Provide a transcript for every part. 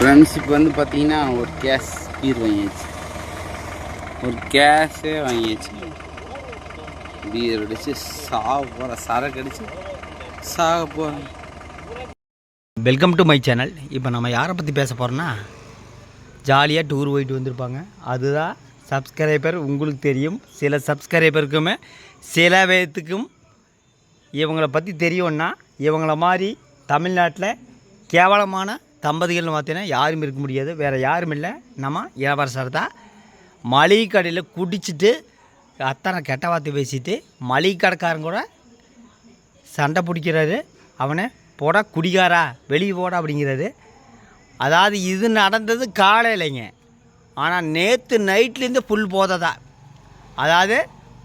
Friends இப்போ வந்து பார்த்தீங்கன்னா ஒரு கேஸ் பீர் வாங்கியாச்சு. ஒரு கேஸே வாங்கியாச்சு. பீர் அடிச்சு சாக போகிற சரக்கு அடிச்சு சாக போகிறேன் வெல்கம் டு மை சேனல் இப்போ நம்ம யாரை பற்றி பேச போகிறோன்னா ஜாலியாக டூர் போயிட்டு வந்திருப்பாங்க. அதுதான் சப்ஸ்கிரைபர் உங்களுக்கு தெரியும். சில சப்ஸ்கிரைபருக்குமே சில பேர்த்துக்கும் இவங்களை பற்றி தெரியும்னா இவங்கள மாதிரி தமிழ்நாட்டில் கேவலமான தம்பதிகள்னு பார்த்தீங்கன்னா யாரும் இருக்க முடியாது வேறு யாரும் இல்லை. நம்ம இளவரசர் தான் மளிகை கடையில் குடிச்சிட்டு அத்தனை கெட்ட வார்த்தை பேசிட்டு மளிகை கடைக்காரன் கூட சண்டை பிடிக்கிறாரு. அவனை போடா குடிகாரா வெளியே போடா அப்படிங்கிறாரு. அதாவது இது நடந்தது காலையிலைங்க. ஆனால் நேற்று நைட்லேருந்து புல் போததா அதாவது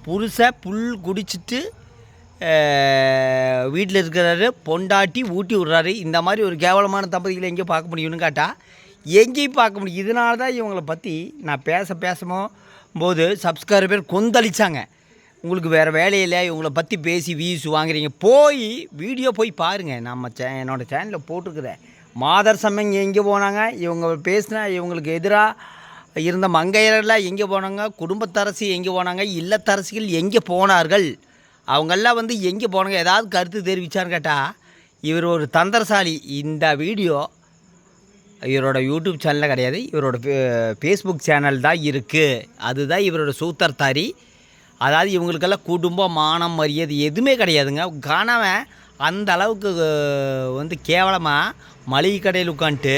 புருஷ புல் குடிச்சிட்டு வீட்டில் இருக்கிறாரு பொண்டாட்டி ஊட்டி விட்றாரு. இந்த மாதிரி ஒரு கேவலமான தம்பதிகளை எங்கேயும் பார்க்க முடியும்னு கேட்டால் எங்கேயும் பார்க்க முடியும். இதனால தான் இவங்களை பற்றி நான் பேச பேசுமோ போது சப்ஸ்கிரைபர் கொந்தளிச்சாங்க. உங்களுக்கு வேறு வேலையில் இவங்கள பற்றி பேசி வியூஸ் வாங்குறீங்க. போய் வீடியோ போய் பாருங்கள் நம்ம சே என்னோடய சேனலில் போட்டிருக்கிறேன் மாதர் சம்மங்க எங்கே போனாங்க? இவங்க பேசின இவங்களுக்கு எதிராக இருந்த மங்கையரெல்லாம் எங்கே போனாங்க? குடும்பத்தரசி எங்கே போனாங்க? இல்லத்தரசிகள் எங்கே போனார்கள்? அவங்கெல்லாம் வந்து எங்கே போனாங்க? ஏதாவது கருத்து தெரிவிச்சான்னு கேட்டால் இவர் ஒரு தந்திரசாலி. இந்த வீடியோ இவரோட யூடியூப் சேனலில் கிடையாது. இவரோட ஃபேஸ்புக் சேனல் தான் இருக்குது அதுதான் இவரோட சூத்தர்தாரி. அதாவது இவங்களுக்கெல்லாம் குடும்பம் மானம் மரியாதை எதுவுமே கிடையாதுங்க. காணவன் அந்த அளவுக்கு வந்து கேவலமாக மளிகை கடையில் உட்காந்துட்டு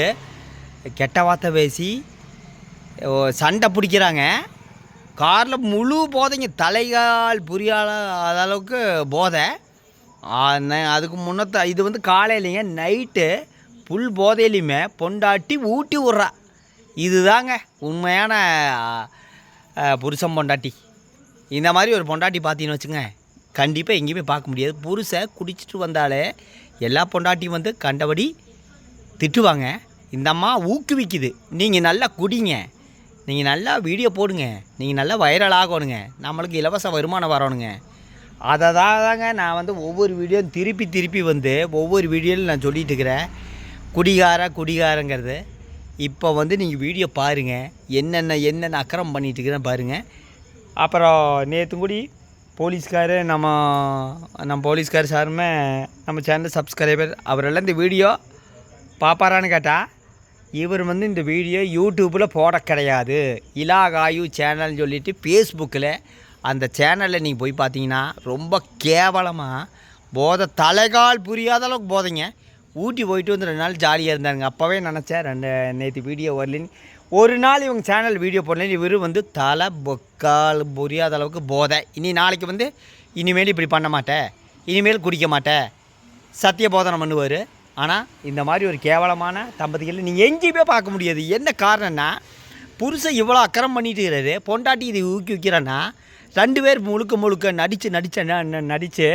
கெட்ட வார்த்தை பேசி சண்டை பிடிக்கிறாங்க. காரில் முழு போதைங்க தலைகால் புரியாத அளவுக்கு போதை. அதுக்கு முன்னத்த இது வந்து காலையிலைங்க நைட்டு புல் போதையிலையுமே பொண்டாட்டி ஊட்டி விட்றா இதுதாங்க உண்மையான புருஷன் பொண்டாட்டி. இந்த மாதிரி ஒரு பொண்டாட்டி பார்த்தீங்கன்னு வச்சுங்க கண்டிப்பாக எங்கேயுமே பார்க்க முடியாது. புருஷை குடிச்சிட்டு வந்தாலே எல்லா பொண்டாட்டியும் வந்து கண்டபடி திட்டுவாங்க. இந்த அம்மா ஊக்குவிக்குது. நீங்கள் நல்லா குடிங்க. நீங்கள் நல்லா வீடியோ போடுங்க. நீங்கள் நல்லா வைரல் ஆகணுங்க. நம்மளுக்கு இலவச வருமானம் வரணுங்க. அதை தான் தாங்க நான் வந்து ஒவ்வொரு வீடியோ திருப்பி திருப்பி வந்து ஒவ்வொரு வீடியோவில் நான் சொல்லிகிட்டு இருக்கிறேன். குடிகார குடிகாரங்கிறது. இப்போ வந்து நீங்கள் வீடியோ பாருங்கள் என்னென்ன என்னென்ன அக்கிரம் பண்ணிட்டு இருக்கிறேன் பாருங்கள் அப்புறம் நேற்றுங்குடி போலீஸ்கார் நம்ம நம்ம போலீஸ்கார் சாருமே நம்ம சேனல் சப்ஸ்கிரைபர் அவரெல்லாம் இந்த வீடியோ பார்ப்பாரான்னு கேட்டால் இவர் வந்து இந்த வீடியோ யூடியூப்பில் போட கிடையாது. இலாகாயு சேனல்னு சொல்லிட்டு ஃபேஸ்புக்கில் அந்த சேனலில் நீங்கள் போய் பார்த்தீங்கன்னா ரொம்ப கேவலமாக போதை தலைகால் புரியாத அளவுக்கு போதைங்க. ஊட்டி போயிட்டு வந்து ரெண்டு நாள் ஜாலியாக இருந்தாருங்க. அப்போவே நினச்சேன் ரெண்டு நேற்று வீடியோ வரலின்னு. ஒரு நாள் இவங்க சேனல் வீடியோ போடல இவர் வந்து தலை பொக்கால் புரியாத அளவுக்கு போதை. இனி நாளைக்கு வந்து இனிமேல் இப்படி பண்ண மாட்டேன் இனிமேல் குடிக்க மாட்டேன் சத்திய போதனை பண்ணுவார். ஆனால் இந்த மாதிரி ஒரு கேவலமான தம்பதிகளை நீங்கள் எங்கேயுமே பார்க்க முடியாது. என்ன காரணம்னா புருஷன் இவ்வளோ அக்கறம் பண்ணிட்டு இருக்கிறாரு பொண்டாட்டி இதை ஊக்கி வைக்கிறேன்னா ரெண்டு பேர் முழுக்க முழுக்க நடித்து நடித்த நடித்து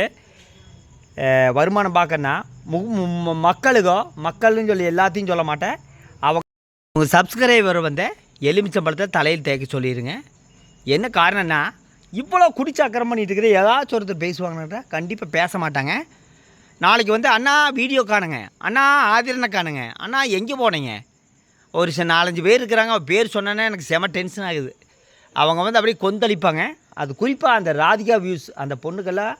வருமானம் பார்க்கறனா மு மு- மக்களுக்கோ மக்கள்னு சொல்லி எல்லாத்தையும் சொல்ல மாட்டேன். அவங்க உங்கள் சப்ஸ்கிரைபர் வந்து எலுமிச்சம்பழத்தை தலையில் தேய்க்க சொல்லிடுங்க என்ன காரணம்னா இவ்வளோ குடிச்சு அக்கறம் பண்ணிட்டு இருக்கிற ஏதாச்சும் ஒருத்தர் பேசுவாங்கன்னா கண்டிப்பாக பேச மாட்டாங்க. நாளைக்கு வந்து அண்ணா வீடியோ காணுங்க. அண்ணா ஆதிரனை காணுங்க. அண்ணா எங்கே போனீங்க? ஒரு சில நாலஞ்சு பேர் இருக்கிறாங்க. அவ பேர் சொன்னேன்னா எனக்கு செம டென்ஷன் ஆகுது. அவங்க வந்து அப்படியே கொந்தளிப்பாங்க. அது குறிப்பாக அந்த ராதிகா வியூஸ் அந்த பொண்ணுக்கெல்லாம்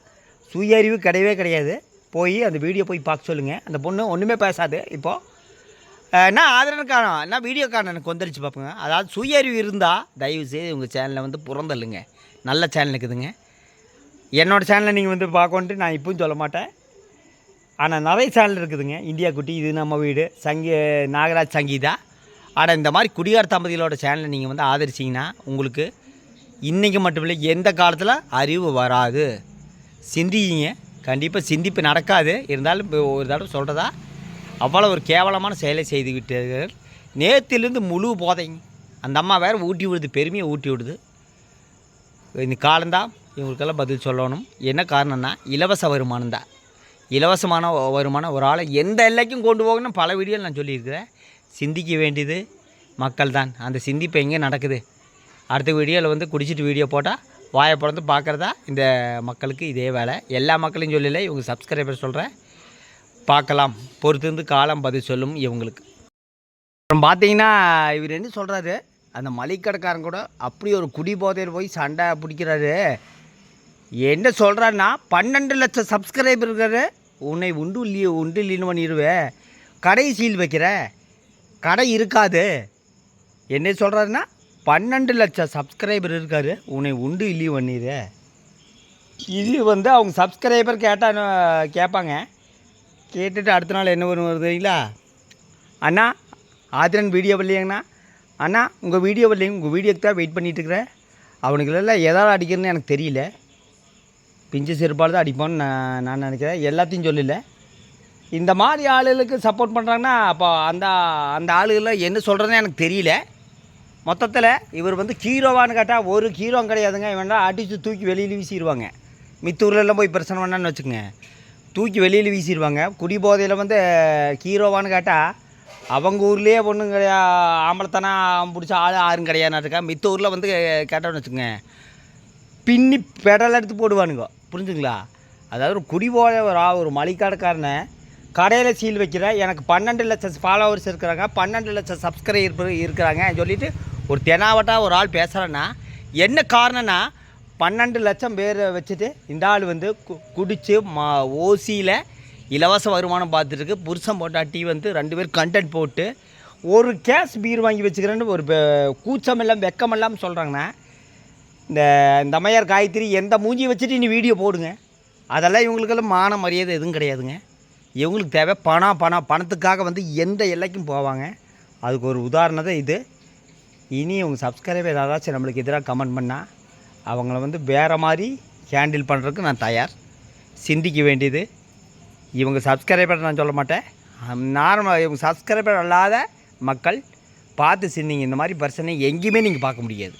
சுய அறிவு கிடையவே கிடையாது. போய் அந்த வீடியோ போய் பார்க்க சொல்லுங்கள் அந்த பொண்ணு ஒன்றுமே பேசாது இப்போது என்ன ஆதரவு காணும். என்ன வீடியோ காணும். எனக்கு கொந்தளிச்சு பார்ப்போங்க. அதாவது சுய அறிவு இருந்தால் தயவு செய்து உங்கள் சேனலை வந்து புறந்தள்ளுங்க. நல்ல சேனல் இருக்குதுங்க. என்னோடய சேனலை நீங்கள் வந்து பார்க்கணுன்ட்டு நான் இப்பவும் சொல்ல மாட்டேன். ஆனால் நிறைய சேனல் இருக்குதுங்க. இந்தியா குட்டி இது நம்ம வீடு. சங்கி நாகராஜ் சங்கீதா. ஆனால் இந்த மாதிரி குடிகார தம்பதிகளோட சேனலை நீங்கள் வந்து ஆதரிச்சிங்கன்னா உங்களுக்கு இன்றைக்கி மட்டும் இல்லை எந்த காலத்தில் அறிவு வராது. சிந்திங்க. கண்டிப்பாக சிந்திப்பு நடக்காது. இருந்தாலும் இப்போ ஒரு தடவை சொல்கிறதா அவ்வளோ ஒரு கேவலமான செயலை செய்து விட்டார்கள் நேத்திலிருந்து முழு போதைங்க. அந்த அம்மா வேறு ஊட்டி விடுது பெருமையை ஊட்டி விடுது. இந்த காலந்தான் இவங்களுக்கெல்லாம் பதில் சொல்லணும். என்ன காரணம்னா இலவச வருமானம் தான். இலவசமான வருமானம் ஒரு ஆளை எந்த எல்லைக்கும் கொண்டு போகணும் பல வீடியோவில் நான் சொல்லியிருக்கிறேன். சிந்திக்க வேண்டியது மக்கள் தான் அந்த சிந்திப்பு எங்கே நடக்குது? அடுத்த வீடியோவில் வந்து குடிச்சிட்டு வீடியோ போட்டால் வாயை பிறந்து பார்க்குறதா இந்த மக்களுக்கு இதே வேலை. எல்லா மக்களையும் சொல்லலை இவங்க சப்ஸ்கிரைபர் சொல்கிறேன் பார்க்கலாம். பொறுத்திருந்து காலம் பதில் சொல்லும் இவங்களுக்கு. அப்புறம் பார்த்தீங்கன்னா இவர் என்ன சொல்கிறாரு அந்த மளிகடைக்காரன் கூட அப்படி ஒரு குடி போதையில் போய் சண்டை பிடிக்கிறாரு. என்ன சொல்கிறாருன்னா பன்னெண்டு லட்சம் சப்ஸ்கிரைபர் இருக்காரு. உன்னை உண்டு இல்லையோ உண்டு இல்லைன்னு பண்ணிடுவேன் கடை சீல் வைக்கிற. கடை இருக்காது. என்ன சொல்கிறாருன்னா பன்னெண்டு லட்சம் சப்ஸ்கிரைபர் இருக்கார். உன்னை உண்டு இல்லையோ பண்ணிடு இது வந்து அவங்க சப்ஸ்கிரைபர் கேட்டால் கேட்பாங்க கேட்டுட்டு அடுத்த நாள் என்ன வரும் வருதுங்களா அண்ணா ஆதிரன் வீடியோ வரலையாங்கண்ணா? அண்ணா உங்கள் வீடியோ வரலைங்க உங்கள் வீடியோக்கு தான் வெயிட் பண்ணிகிட்ருக்குறேன் இருக்கிறேன். அவனுக்குலாம் எதாவது அடிக்கிறதுன்னு எனக்கு தெரியல. பிஞ்சு செருப்பால் தான் அடிப்போம்னு நான் நான் நினைக்கிறேன். எல்லாத்தையும் சொல்லல இந்த மாதிரி ஆளுகளுக்கு சப்போர்ட் பண்ணுறாங்கன்னா அப்போ அந்த அந்த ஆளுகளில் என்ன சொல்கிறதுன்னு எனக்கு தெரியல. மொத்தத்தில் இவர் வந்து ஹீரோவான்னு கேட்டால் ஒரு ஹீரோ கிடையாதுங்க. இவன்டா அடித்து தூக்கி வெளியில் வீசிடுவாங்க மித்த போய் பிரச்சனை பண்ணான்னு வச்சுக்கோங்க. தூக்கி வெளியில் வீசிடுவாங்க குடி போதையில் வந்து ஹீரோவான்னு கேட்டால் அவங்க ஊர்லேயே ஒன்றும் கிடையா ஆம்பளத்தனா பிடிச்ச ஆள் யாரும் கிடையாதுன்னு இருக்கா. மித்த ஊரில் வந்து கேட்டோன்னு வச்சுக்கோங்க. பின்னி பெடல் எடுத்து போடுவானுங்க. புரிஞ்சுங்களா அதாவது ஒரு குடி ஒரு மளிகாடக்காரனை கடையில் சீல் வைக்கிற எனக்கு பன்னெண்டு லட்சம் ஃபாலோவர்ஸ் இருக்கிறாங்க பன்னெண்டு லட்சம் சப்ஸ்கிரைபர் இருக்கிறாங்க சொல்லிட்டு ஒரு தெனாவட்டா ஒரு ஆள் பேசுகிறேன்னா என்ன காரணம்னா பன்னெண்டு லட்சம் பேர் வச்சுட்டு இந்த ஆள் வந்து கு குடித்து மா ஓசியில் இலவச வருமானம் பார்த்துருக்கு புருஷன் போட்டாட்டி வந்து ரெண்டு பேர் கண்டென்ட் போட்டு ஒரு கேஸ் பீர் வாங்கி வச்சுக்கிறேன்னு ஒரு கூச்சமெல்லாம் வெக்கமெல்லாம் சொல்கிறாங்கண்ணா இந்த இந்த அம்மையார் காயத்ரி எந்த மூஞ்சி வச்சுட்டு நீ வீடியோ போடுங்க? அதெல்லாம் இவங்களுக்கெல்லாம் மான மரியாதை எதுவும் கிடையாதுங்க. இவங்களுக்கு தேவை பணம் பணம் பணத்துக்காக வந்து எந்த எல்லைக்கும் போவாங்க. அதுக்கு ஒரு உதாரணத்தை இது. இனி இவங்க சப்ஸ்கிரைபர் யாராச்சும் நம்மளுக்கு எதிராக கமெண்ட் பண்ணால் அவங்கள வந்து வேறு மாதிரி ஹேண்டில் பண்ணுறதுக்கு நான் தயார். சிந்திக்க வேண்டியது. இவங்க சப்ஸ்கிரைபர் நான் சொல்ல மாட்டேன். நார்மல் இவங்க சப்ஸ்கிரைபர் அல்லாத மக்கள் பார்த்து சிந்திங்க. இந்த மாதிரி பிரச்சனை எங்கேயுமே நீங்கள் பார்க்க முடியாது.